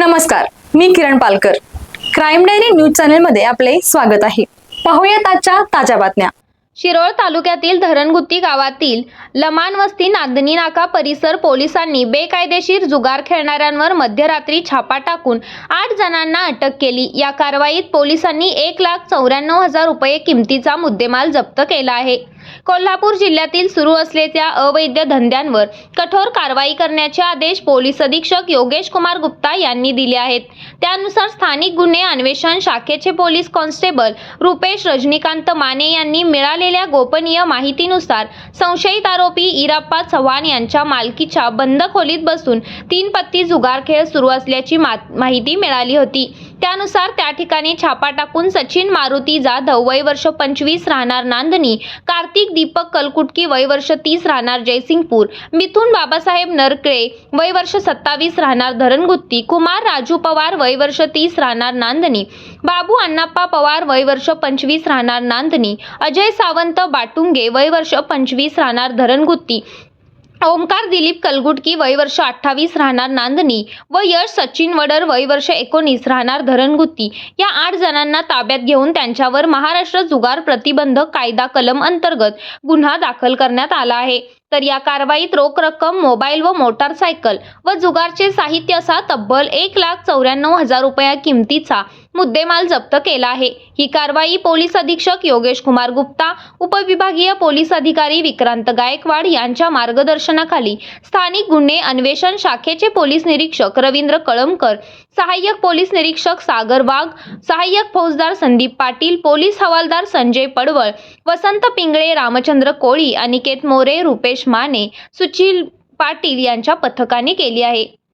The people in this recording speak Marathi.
नमस्कार मी Kiran Palkar. Crime diary news चॅनलमध्ये आपले स्वागत आहे. पाहूयात आजच्या ताज्या बातम्या. शिरोळ तालुक्यातील धरणगुत्ती गावातील लमान वस्ती नांदणी नाका परिसर पोलिसांनी बेकायदेशीर जुगार खेळणाऱ्यांवर मध्यरात्री छापा टाकून आठ जणांना अटक केली. या कारवाईत पोलिसांनी एक लाख चौऱ्याण्णव हजार रुपये किमतीचा मुद्देमाल जप्त केला आहे. कोल्हापूर जिल्ह्यातील सुरू असलेल्या अवैध धंद्यांवर कठोर कारवाई करण्याचे आदेश पोलीस अधीक्षक योगेश कुमार गुप्ता यांनी दिले आहेत. त्यानुसार स्थानिक गुन्हे अन्वेषण शाखेचे पोलीस कॉन्स्टेबल रुपेश रजनीकांत माने यांनी मिळालेल्या गोपनीय माहितीनुसार संशयित आरोपी इराप्पा चव्हाण यांच्या मालकीच्या बंद खोलीत बसून तीन पत्ती जुगार खेळ सुरू असल्याची माहिती मिळाली होती. त्यानुसार त्या ठिकाणी छापा टाकून सचिन मारुती जाधव वय वर्ष पंचवीस राहणार नांदणी कार्तिक दीपक कलकुटकी वय वर्ष तीस राहणार जयसिंगपूर मिथुन बाबासाहेब नरकळे वय वर्ष सत्तावीस राहणार धरणगुत्ती कुमार राजू पवार वय वर्ष तीस राहणार नांदणी बाबू अण्णाप्पा पवार वय वर्ष पंचवीस राहणार नांदणी अजय सावंत बाटुंगे वय वर्ष पंचवीस राहणार धरणगुत्ती ओमकार दिलीप कलगुटकी वय वर्ष अठ्ठावीस राहणार नांदणी व यश सचिन वडर वय वर्ष एकोणीस राहणार धरणगुत्ती या आठ जणांना ताब्यात घेऊन त्यांच्यावर महाराष्ट्र जुगार प्रतिबंधक कायदा कलम अंतर्गत गुन्हा दाखल करण्यात आला आहे. तर या कारवाईत रोख रक्कम मोबाईल व मोटारसायकल व जुगारचे साहित्य असा तब्बल एक लाख चौऱ्याण्णव हजार रुपया किमतीचा मुद्देमाल जप्त केला आहे. ही कारवाई पोलीस अधीक्षक योगेश कुमार गुप्ता उपविभागीय पोलीस अधिकारी विक्रांत गायकवाड यांच्या मार्गदर्शनाखाली स्थानिक गुन्हे अन्वेषण शाखेचे पोलीस निरीक्षक रवींद्र कळमकर सहाय्यक पोलीस निरीक्षक सागर वाघ सहाय्यक फौजदार संदीप पाटील पोलीस हवालदार संजय पडवळ वसंत पिंगळे रामचंद्र कोळी अनिकेत मोरे रुपेश माने सुशील पाटील यांच्या पथकाने केली आहे.